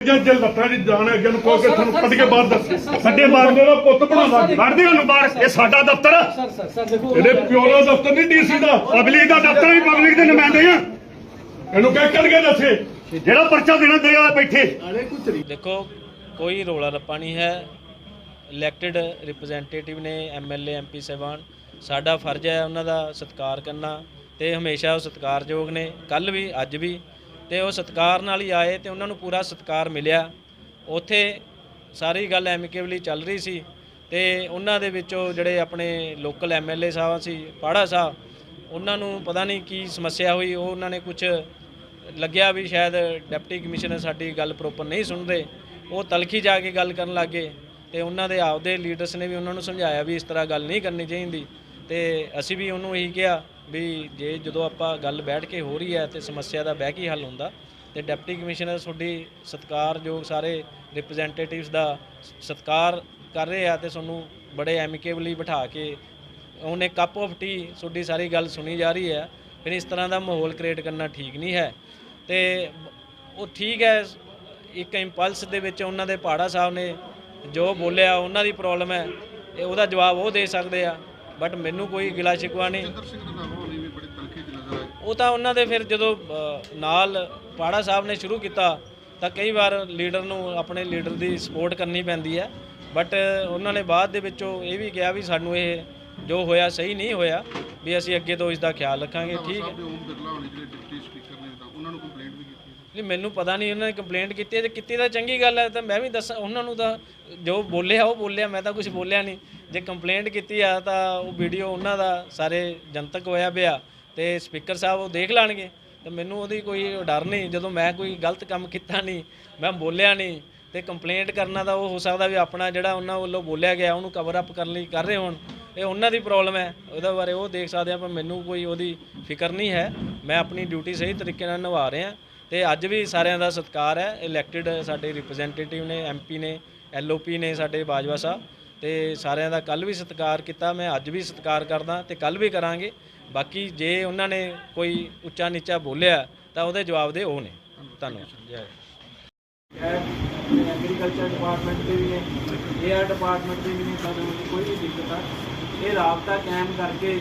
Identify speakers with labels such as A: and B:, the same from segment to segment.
A: ਜੇ ਜੇ ਲੱਤਾਂ ਦੀ ਜਾਣ ਹੈ ਅੱਗੇ ਨੂੰ ਕੋਈ ਕਿ ਤੁਹਾਨੂੰ ਕੱਢ ਕੇ ਬਾਹਰ ਦੱਸ। ਸਾਡੇ ਬਾਹਰ ਮੇਰਾ ਪੁੱਤ ਬਣਾਉਂਦਾ। ਕੱਢਦੇ ਉਹਨੂੰ ਬਾਹਰ। ਇਹ ਸਾਡਾ ਦਫ਼ਤਰ।
B: ਸਰ ਸਰ ਸਰ ਦੇਖੋ
A: ਇਹਦੇ ਪਿਓ ਦਾ ਦਫ਼ਤਰ ਨਹੀਂ ਡੀਸੀ ਦਾ। ਪਬਲਿਕ ਦਾ ਦਫ਼ਤਰ ਵੀ ਪਬਲਿਕ ਦੇ ਨੁਮਾਇੰਦੇ ਆ। ਇਹਨੂੰ ਕਹਿ ਕੱਢ ਕੇ ਦੱਸੇ। ਜਿਹੜਾ ਪਰਚਾ ਦੇਣਾ ਦੇ ਆ ਬੈਠੇ।
C: ਦੇਖੋ ਕੋਈ ਰੋਲਾ ਰੱਪਾ ਨਹੀਂ ਹੈ। ਇਲੈਕਟਿਡ ਰਿਪਰੈਜ਼ੈਂਟੇਟਿਵ ਨੇ ਐਮਐਲਏ ਐਮਪੀ ਸਾਹਿਬਾਨ ਸਾਡਾ ਫਰਜ਼ ਹੈ ਉਹਨਾਂ ਦਾ ਸਤਿਕਾਰ ਕਰਨਾ ਤੇ ਹਮੇਸ਼ਾ ਉਹ ਸਤਿਕਾਰਯੋਗ ਨੇ। ਕੱਲ ਵੀ ਅੱਜ ਵੀ ਤੇ ਉਹ ਸਤਿਕਾਰ ਨਾਲ ਹੀ ਆਏ ਤੇ ਉਹਨਾਂ ਨੂੰ ਪੂਰਾ ਸਤਿਕਾਰ ਮਿਲਿਆ। ਉੱਥੇ ਸਾਰੀ ਗੱਲ ਐਮਿਕੇਬਲੀ ਚੱਲ ਰਹੀ ਸੀ ਤੇ ਉਹਨਾਂ ਦੇ ਵਿੱਚੋਂ ਜਿਹੜੇ ਆਪਣੇ ਲੋਕਲ ਐਮਐਲਏ ਸਾਹਿਬ ਸੀ, ਪਾੜਾ ਸਾਹਿਬ, ਉਹਨਾਂ ਨੂੰ ਪਤਾ ਨਹੀਂ ਕੀ ਸਮੱਸਿਆ ਹੋਈ, ਉਹ ਉਹਨਾਂ ਨੇ ਕੁਝ ਲੱਗਿਆ ਵੀ ਸ਼ਾਇਦ ਡਿਪਟੀ ਕਮਿਸ਼ਨਰ ਸਾਡੀ ਗੱਲ ਪ੍ਰੋਪਰ ਨਹੀਂ ਸੁਣਦੇ। ਉਹ ਤਲਖੀ ਜਾ ਕੇ ਗੱਲ ਕਰਨ ਲੱਗੇ ਤੇ ਉਹਨਾਂ ਦੇ ਆਪਦੇ ਲੀਡਰਸ ਨੇ ਵੀ ਉਹਨਾਂ ਨੂੰ ਸਮਝਾਇਆ ਵੀ ਇਸ ਤਰ੍ਹਾਂ ਗੱਲ ਨਹੀਂ ਕਰਨੀ ਚਾਹੀਦੀ ਤੇ ਅਸੀਂ ਵੀ ਉਹਨੂੰ ਇਹੀ ਕਿਹਾ ਵੀ ਜੇ ਜਦੋਂ ਆਪਾਂ ਗੱਲ ਬੈਠ ਕੇ ਹੋ ਰਹੀ ਹੈ ਤੇ ਸਮੱਸਿਆ ਦਾ ਬਹਿ ਕੇ ਹੱਲ ਹੁੰਦਾ, ਤੇ ਡਿਪਟੀ ਕਮਿਸ਼ਨਰ ਤੁਹਾਡੀ ਸਤਿਕਾਰਯੋਗ ਸਾਰੇ ਰਿਪਰੈਜ਼ੈਂਟੇਟਿਵਸ ਦਾ ਸਤਿਕਾਰ ਕਰ ਰਹੇ ਆ ਤੇ ਤੁਹਾਨੂੰ ਬੜੇ ਐਮਿਕੇਬਲੀ ਬਿਠਾ ਕੇ ਉਹਨੇ ਕੱਪ ਆਫ ਟੀ ਤੁਹਾਡੀ ਸਾਰੀ ਗੱਲ ਸੁਣੀ ਜਾ ਰਹੀ ਹੈ, ਫਿਰ ਇਸ ਤਰ੍ਹਾਂ ਦਾ ਮਾਹੌਲ ਕ੍ਰੀਏਟ ਕਰਨਾ ਠੀਕ ਨਹੀਂ ਹੈ। ਤੇ ਉਹ ਠੀਕ ਹੈ, ਇੱਕ ਇੰਪਲਸ ਦੇ ਵਿੱਚ ਉਹਨਾਂ ਦੇ ਪਹਾੜਾ ਸਾਹਿਬ ਨੇ ਜੋ ਬੋਲਿਆ, ਉਹਨਾਂ ਦੀ ਪ੍ਰੋਬਲਮ ਹੈ, ਇਹ ਉਹਦਾ ਜਵਾਬ ਉਹ ਦੇ ਸਕਦੇ ਆ। ਬਟ ਮੈਨੂੰ ਕੋਈ ਗਿਲਾ ਸ਼ਿਕਵਾ ਨਹੀਂ। ਉਹ ਤਾਂ ਉਹਨਾਂ ਦੇ ਫਿਰ ਜਦੋਂ ਅ, ਨਾਲ ਪਾੜਾ ਸਾਹਿਬ ਨੇ ਸ਼ੁਰੂ ਕੀਤਾ ਤਾਂ ਕਈ ਵਾਰ ਲੀਡਰ ਨੂੰ ਆਪਣੇ ਲੀਡਰ ਦੀ ਸਪੋਰਟ ਕਰਨੀ ਪੈਂਦੀ ਹੈ। ਬਟ ਉਹਨਾਂ ਨੇ ਬਾਅਦ ਦੇ ਵਿੱਚੋਂ ਇਹ ਵੀ ਕਿਹਾ ਵੀ ਸਾਨੂੰ ਇਹ ਜੋ ਹੋਇਆ ਸਹੀ ਨਹੀਂ ਹੋਇਆ ਵੀ ਅਸੀਂ ਅੱਗੇ ਤੋਂ ਇਸ ਦਾ ਖਿਆਲ ਰੱਖਾਂਗੇ। ਠੀਕ ਹੈ।
D: ਓਮ ਬਿਰਲਾ ਹੋਣੀ ਜਿਹੜੇ ਡਿਪਟੀ ਸਪੀਕਰ ਨੇ ਤਾਂ ਉਹਨਾਂ ਨੂੰ ਕੰਪਲੇਂਟ ਵੀ ਕੀਤੀ।
C: ਨਹੀਂ, ਮੈਨੂੰ ਪਤਾ ਨਹੀਂ ਉਹਨਾਂ ਨੇ ਕੰਪਲੇਂਟ ਕੀਤੀ ਹੈ। ਜੇ ਕੀਤੀ ਤਾਂ ਚੰਗੀ ਗੱਲ ਹੈ, ਤਾਂ ਮੈਂ ਵੀ ਦੱਸਾਂ, ਉਹਨਾਂ ਨੂੰ ਤਾਂ ਜੋ ਬੋਲਿਆ, ਉਹ ਬੋਲਿਆ, ਮੈਂ ਤਾਂ ਕੁਝ ਬੋਲਿਆ ਨਹੀਂ। ਜੇ ਕੰਪਲੇਂਟ ਕੀਤੀ ਆ, ਤਾਂ ਉਹ ਵੀਡੀਓ ਉਹਨਾਂ ਦਾ, ਸਾਰੇ ਜਨਤਕ ਹੋਇਆ ਪਿਆ। ਤੇ ਸਪੀਕਰ ਸਾਹਿਬ ਉਹ ਦੇਖ ਲੈਣਗੇ। ਤਾਂ ਮੈਨੂੰ ਉਹਦੀ ਕੋਈ ਡਰ ਨਹੀਂ, ਜਦੋਂ ਮੈਂ ਕੋਈ ਗਲਤ ਕੰਮ ਕੀਤਾ ਨਹੀਂ, ਮੈਂ ਬੋਲਿਆ ਨਹੀਂ, ਤੇ ਕੰਪਲੇਂਟ ਕਰਨਾ ਤਾਂ ਉਹ ਹੋ ਸਕਦਾ ਵੀ ਆਪਣਾ ਜਿਹੜਾ ਉਹਨਾਂ ਵੱਲੋਂ ਬੋਲਿਆ ਗਿਆ, ਉਹਨੂੰ ਕਵਰ ਅਪ ਕਰਨ ਲਈ ਕਰ ਰਹੇ ਹੋਣ। ਇਹ ਉਹਨਾਂ ਦੀ ਪ੍ਰੋਬਲਮ ਹੈ, ਉਹਦੇ ਬਾਰੇ ਉਹ ਦੇਖ ਸਕਦੇ ਆ, ਪਰ ਮੈਨੂੰ ਕੋਈ ਉਹਦੀ ਫਿਕਰ ਨਹੀਂ ਹੈ। ਮੈਂ ਆਪਣੀ ਡਿਊਟੀ ਸਹੀ ਤਰੀਕੇ ਨਾਲ ਨਿਭਾ ਰਿਹਾ। ਤੇ ਅੱਜ ਵੀ ਸਾਰਿਆਂ ਦਾ ਸਤਿਕਾਰ ਹੈ। ਇਲੈਕਟਿਡ ਸਾਡੇ ਰਿਪਰੈਜ਼ੈਂਟੇਟਿਵ ਨੇ ਐਮਪੀ ਨੇ ਐਲਓਪੀ ਨੇ ਸਾਡੇ ਬਾਜਵਾ ਸਾਹਿਬ ਤੇ ਸਾਰਿਆਂ ਦਾ ਕੱਲ ਵੀ ਸਤਿਕਾਰ ਕੀਤਾ। ਮੈਂ ਅੱਜ ਵੀ ਸਤਿਕਾਰ ਕਰਦਾ ਤੇ ਕੱਲ ਵੀ ਕਰਾਂਗੇ। ਬਾਕੀ ਜੇ ਉਹਨਾਂ ਨੇ ਕੋਈ ਉੱਚਾ ਨੀਚਾ ਬੋਲਿਆ ਤਾਂ ਉਹਦੇ ਜਵਾਬ ਦੇ ਉਹ ਨੇ। ਧੰਨਵਾਦ। ਜੈ
B: ਐਗਰੀਕਲਚਰ ਡਿਪਾਰਟਮੈਂਟ ਦੇ ਵੀ ਨੇ ਏਆਰ ਡਿਪਾਰਟਮੈਂਟ ਦੇ ਵੀ ਨੇ ਸਾਨੂੰ ਕੋਈ ਵੀ ਦਿੱਕਤ ਆ। ਇਹ ਰਾਬਤਾ ਕਾਇਮ ਕਰਕੇ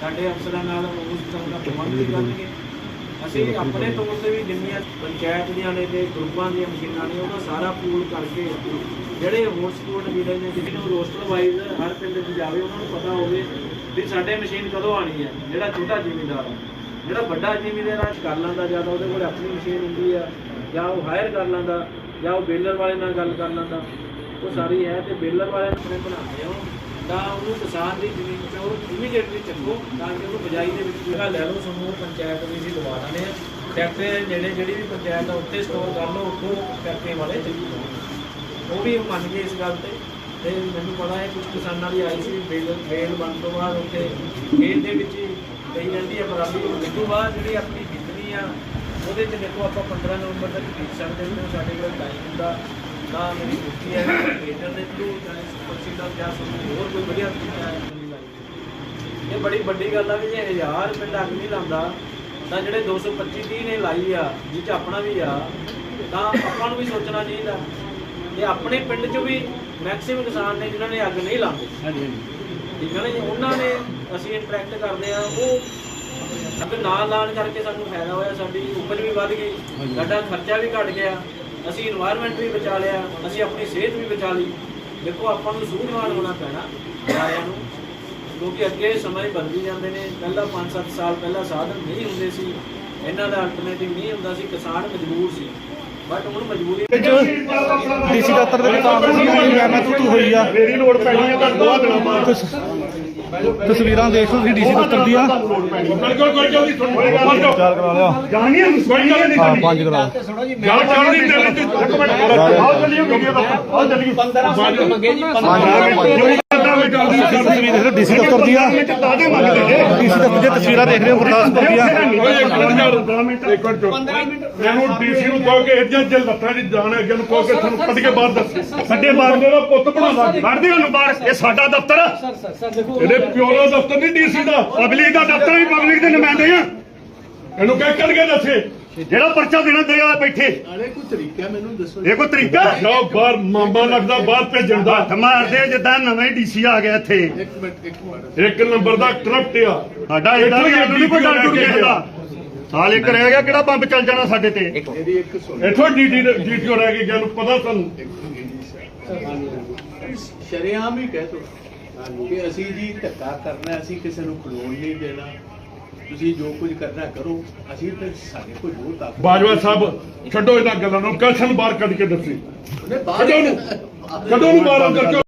B: ਸਾਡੇ ਅਫਸਰਾਂ ਨਾਲ ਉਸ ਤਰ੍ਹਾਂ ਦਾ ਪ੍ਰਬੰਧ ਕਰਨਗੇ। ਅਸੀਂ ਆਪਣੇ ਤੌਰ ਤੇ ਵੀ ਜਿੰਨੀਆਂ ਪੰਚਾਇਤ ਦੀਆਂ ਨੇ ਤੇ ਗਰੁੱਪਾਂ ਦੀਆਂ ਮਸ਼ੀਨਾਂ ਨੇ ਉਹਦਾ ਸਾਰਾ ਪੂਲ ਕਰਕੇ ਜਿਹੜੇ ਹੋਰ ਸਪੋਰਟ ਵੀਲਰ ਨੇ ਜਿਹਨੂੰ ਰੋਸਟਰ ਵਾਈਜ਼ ਹਰ ਪਿੰਡ 'ਚ ਜਾਵੇ, ਉਹਨਾਂ ਨੂੰ ਪਤਾ ਹੋਵੇ ਵੀ ਸਾਡੇ ਮਸ਼ੀਨ ਕਦੋਂ ਆਣੀ ਹੈ। ਜਿਹੜਾ ਛੋਟਾ ਜ਼ਿਮੀਂਦਾਰ ਹੈ, ਜਿਹੜਾ ਵੱਡਾ ਜ਼ਿਮੀਂਦਾਰ ਕਰ ਲੈਂਦਾ ਜਾਂ ਤਾਂ ਉਹਦੇ ਕੋਲ ਆਪਣੀ ਮਸ਼ੀਨ ਹੁੰਦੀ ਆ, ਜਾਂ ਉਹ ਹਾਇਰ ਕਰ ਲੈਂਦਾ, ਜਾਂ ਉਹ ਬੇਲਰ ਵਾਲੇ ਨਾਲ ਗੱਲ ਕਰ ਲੈਂਦਾ। ਉਹ ਸਾਰੀ ਹੈ ਤੇ ਬੇਲਰ ਵਾਲੇ ਆਪਣੇ ਬਣਾਉਂਦੇ ਹੋ ਤਾਂ ਉਹਨੂੰ ਕਿਸਾਨ ਦੀ ਜ਼ਮੀਨ 'ਚੋਂ ਇਮੀਡੀਏਟਲੀ ਚੱਕੋ, ਤਾਂ ਕਿ ਉਹਨੂੰ ਬਜਾਈ ਦੇ ਵਿੱਚ ਜਗ੍ਹਾ ਲੈ ਲਓ ਸਮੂਹ ਪੰਚਾਇਤ ਵੀ ਅਸੀਂ ਦਵਾ ਦਿੰਦੇ ਆ ਫੈਕਟਰੀ ਦੇ ਨੇੜੇ ਜਿਹੜੀ ਵੀ ਪੰਚਾਇਤ ਆ, ਉੱਥੇ ਸਟੋਰ ਕਰ ਲਓ, ਉੱਥੋਂ ਫੈਕਟਰੀ ਵਾਲੇ ਚੱਲੀ ਉਹ ਵੀ ਮੰਨ ਗਏ ਇਸ ਗੱਲ ਤੇ। ਤੇ ਮੈਨੂੰ ਪਤਾ ਹੈ ਕੁਝ ਕਿਸਾਨਾਂ ਦੀ ਆਈ ਸੀ, ਬੇਲ ਬੇਲ ਬਣ ਤੋਂ ਬਾਅਦ ਉੱਥੇ ਖੇਤ ਦੇ ਵਿੱਚ ਹੀ ਪਈ ਰਹਿੰਦੀ ਹੈ ਪਰਾਲੀ। ਉਸ ਤੋਂ ਬਾਅਦ ਜਿਹੜੀ ਆਪਣੀ ਜਿੱਤਨੀ ਆ, ਉਹਦੇ 'ਚ ਦੇਖੋ ਆਪਾਂ 15 ਨਵੰਬਰ ਤੱਕ ਖਰੀਦ ਸਕਦੇ ਹਾਂ ਜਦੋਂ ਸਾਡੇ ਕੋਲ ਟਾਈਮ ਹੁੰਦਾ। ਤਾਂ ਮੇਰੀ ਬੁੱਧੀ ਹੈ ਟ੍ਰੇਡਰ ਦੇ ਥਰੂ ਚਾਹੇ ਜਾਂ ਹੋਰ ਕੋਈ ਵਧੀਆ ਤਰੀਕਾ ਹੈ ਇਹ ਬੜੀ ਵੱਡੀ ਗੱਲ ਆ ਵੀ ਜੇ 1000 ਪਿੰਡ ਅੱਗ ਨਹੀਂ ਲਾਉਂਦਾ ਤਾਂ ਜਿਹੜੇ 225 30 ਨੇ ਲਾਈ ਆ ਜਿਹ 'ਚ ਆਪਣਾ ਵੀ ਆ ਤਾਂ ਆਪਾਂ ਨੂੰ ਵੀ ਸੋਚਣਾ ਚਾਹੀਦਾ। ਤੇ ਆਪਣੇ ਪਿੰਡ 'ਚ ਵੀ ਮੈਕਸਿਮਮ ਕਿਸਾਨ ਨੇ ਜਿਨ੍ਹਾਂ ਨੇ ਅੱਗ ਨਹੀਂ ਲਾਉਂਦੇ। ਹਾਂਜੀ ਠੀਕ ਹੈ ਨਾ ਜੀ? ਉਹਨਾਂ ਨੇ ਅਸੀਂ ਇੰਟਰੈਕਟ ਕਰਦੇ ਆ ਉਹ ਅੱਗ ਨਾ ਲਾਣ ਕਰਕੇ ਸਾਨੂੰ ਫਾਇਦਾ ਹੋਇਆ ਸਾਡੀ ਉਪਜ ਵੀ ਵੱਧ ਗਈ ਸਾਡਾ ਖਰਚਾ ਵੀ ਘਟ ਗਿਆ। ਅਸੀਂ এনवायरमेंट ਵੀ ਬਚਾ ਲਿਆ ਅਸੀਂ ਆਪਣੀ ਸਿਹਤ ਵੀ ਬਚਾ ਲਈ। ਦੇਖੋ ਆਪਾਂ ਨੂੰ ਸੂਝਵਾਨ ਹੋਣਾ ਪੈਣਾ ਸਾਰਿਆਂ ਨੂੰ ਕਿਉਂਕਿ ਅੱਗੇ ਸਮੇਂ ਬਦਲੀ ਜਾਂਦੇ ਨੇ। ਪਹਿਲਾਂ 5-7 ਸਾਲ ਪਹਿਲਾਂ ਸਾਧਨ ਨਹੀਂ ਹੁੰਦੇ ਸੀ। ਇਹਨਾਂ ਦਾ ਅਲਟਰਨੇਟਿਵ ਨਹੀਂ ਹੁੰਦਾ ਸੀ। ਕਿਸਾਨ ਮਜਬੂਰ ਸੀ। ਬਟ ਹੁਣ ਮਜਬੂਰੀ
E: ਡੀਸੀ ਦਫ਼ਤਰ ਦੇ ਵਿੱਚ ਕਾਂਗਰਸ ਦੀ ਮਿਆਮਤ ਹੋਈ ਆ।
A: ਮੇਰੀ ਲੋੜ ਪੈਣੀ ਆ ਤਾਂ ਦੋ ਦਿਨਾਂ ਬਾਅਦ।
E: ਤਸਵੀਰਾਂ ਦੇਖ ਲਓ ਤੁਸੀਂ ਡੀਸੀ ਦਫ਼ਤਰ ਦੀਆਂ। ਚਾਰ ਕਰਾ ਲਿਆ।
A: ਜਾਣੀ ਹੈ ਕੋਈ ਗੱਲ ਨਹੀਂ
E: ਹਾਂ ਪੰਜ ਕਰਾ
A: ਗੱਲ ਚੱਲ ਨਹੀਂ ਚੱਲ ਇੱਕ ਮਿੰਟ ਆਓ ਚੱਲੀਏ ਵੀਡੀਓ ਦਾ ਆਓ ਚੱਲੀਏ 15 ਮੰਗੇ ਜੀ 15
E: ਤਸਵੀਰ ਦੇਖ ਲਓ ਡੀਸੀ ਦਫ਼ਤਰ ਦੀਆਂ ਡੀਸੀ ਦਫ਼ਤਰ ਦੀਆਂ ਤਸਵੀਰਾਂ ਦੇਖ ਰਹੇ ਹੋ ਗੁਰਦਾਸਪੁਰ ਦੀਆਂ
A: ਮੈਨੂੰ ਡੀਸੀ ਨੂੰ ਕਹੋ ਕਿ ਇੱਜਾ ਜੇ ਲੱਤਾਂ ਦੀ ਜਾਣ ਹੈ ਅੱਗੇ ਨੂੰ ਕਹੋ ਕਿ ਤੁਹਾਨੂੰ ਕੱਢ ਕੇ ਬਾਹਰ ਦੱਸ। ਸਾਡੇ ਬਾਹਰ ਮੇਰਾ ਪੁੱਤ ਕੱਢਦੇ ਉਹਨੂੰ ਬਾਹਰ। ਇਹ ਸਾਡਾ ਦਫ਼ਤਰ ਆ।
B: ਸਰ ਸਰ ਸਰ ਦੇਖੋ
A: ਇਹਦੇ ਪਿਓ ਦਾ ਦਫ਼ਤਰ ਨਹੀਂ ਡੀਸੀ ਦਾ। ਪਬਲਿਕ ਦਾ ਦਫ਼ਤਰ ਵੀ ਪਬਲਿਕ ਦੇ ਨੁਮਾਇੰਦੇ ਆ। ਇਹਨੂੰ ਕਹਿ ਕੱਢ ਕੇ ਦੱਸੇ ਜਿਹੜਾ ਪਰਚਾ ਦੇਣਾ ਦੇਗਾ ਬੈਠੇ।
F: ਅਰੇ ਕੋਈ ਤਰੀਕਾ ਮੈਨੂੰ ਦੱਸੋ।
A: ਇਹ ਕੋਈ ਤਰੀਕਾ? ਲਓ ਬਾਹਰ ਮਾਮਾ ਲੱਗਦਾ ਬਾਹਰ ਭੇਜਣ ਦਾ। ਹੱਥ ਮਾਰਦੇ ਜਿੱਦਾਂ ਨਵੇਂ ਡੀਸੀ ਆ ਗਿਆ ਇੱਥੇ।
F: ਇੱਕ ਮਿੰਟ ਇੱਕ ਮਿੰਟ।
A: ਇੱਕ ਨੰਬਰ ਦਾ ਕਰਪਟ ਆ। ਸਾਡਾ ਇਹਦਾ ਵੀ ਨਹੀਂ ਪਤਾ ਟੁੱਟ ਗਿਆ। ਸਾਲ ਇੱਕ ਰਹਿ ਗਿਆ ਕਿਹੜਾ ਬੰਬ ਚੱਲ ਜਾਣਾ ਸਾਡੇ ਤੇ?
F: ਇਹਦੀ ਇੱਕ ਸੁਣ।
A: ਇੱਥੋਂ ਡੀਟੀ ਡੀਟੀਓ ਰਹਿ ਗਈ ਜਾਨੂੰ ਪਤਾ ਸਾਨੂੰ।
F: ਸ਼ਰਿਆਮ ਹੀ ਕਹਿ ਤੋ ਕਿ ਅਸੀਂ ਜੀ ਧੱਕਾ ਕਰਨਾ ਅਸੀਂ ਕਿਸੇ ਨੂੰ ਖਲੋਣ ਨਹੀਂ ਦੇਣਾ। ਤੁਸੀਂ ਜੋ ਕੁਝ ਕਰਨਾ ਕਰੋ ਅਸੀਂ ਤੇ ਸਾਡੇ ਕੋਲ ਜੋ ਤਾਕਤ
A: ਬਾਜਵਾ ਸਾਹਿਬ ਛੱਡੋ ਇਹਨਾਂ ਗੱਲਾਂ ਨੂੰ ਕੱਲ ਸਾਨੂੰ ਬਾਹਰ ਕੱਢ ਕੇ ਦੱਸੇ।
F: ਬਾਹਰ
A: ਨੂੰ ਕਦੋਂ ਨੂੰ ਬਾਹਰ ਅੰਦਰ